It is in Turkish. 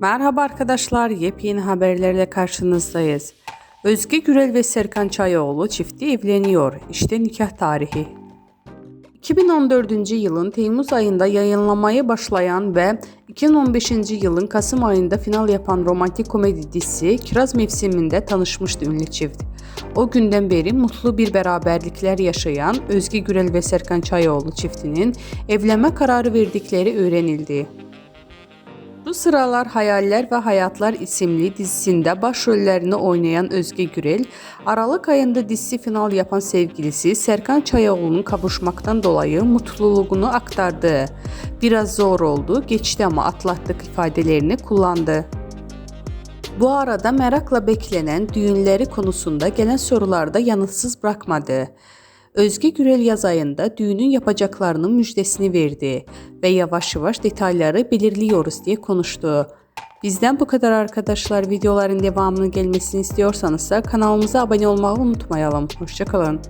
Merhaba arkadaşlar, yepyeni haberlerle karşınızdayız. Özge Gürel ve Serkan Çayoğlu çifti evleniyor. İşte nikah tarihi. 2014 yılın Temmuz ayında yayınlamaya başlayan ve 2015 yılın Kasım ayında final yapan romantik komedi dizisi Kiraz mevsiminde tanışmıştı ünlü çift. O günden beri mutlu bir beraberlikler yaşayan Özge Gürel ve Serkan Çayoğlu çiftinin evlenme kararı verdikleri öğrenildi. Bu sıralar Hayaller ve Hayatlar isimli dizisinde başrollerini oynayan Özge Gürel, Aralık ayında dizisi final yapan sevgilisi Serkan Çayoğlu'nun kavuşmaktan dolayı mutluluğunu aktardı. Biraz zor oldu, geçti ama atlattık ifadelerini kullandı. Bu arada merakla beklenen düğünleri konusunda gelen sorularda yanıtsız bırakmadı. Özge Gürel yaz ayında düğünün yapacaklarının müjdesini verdi ve yavaş yavaş detayları belirliyoruz diye konuştu. Bizden bu kadar arkadaşlar. Videoların devamının gelmesini istiyorsanız kanalımıza abone olmayı unutmayalım. Hoşçakalın.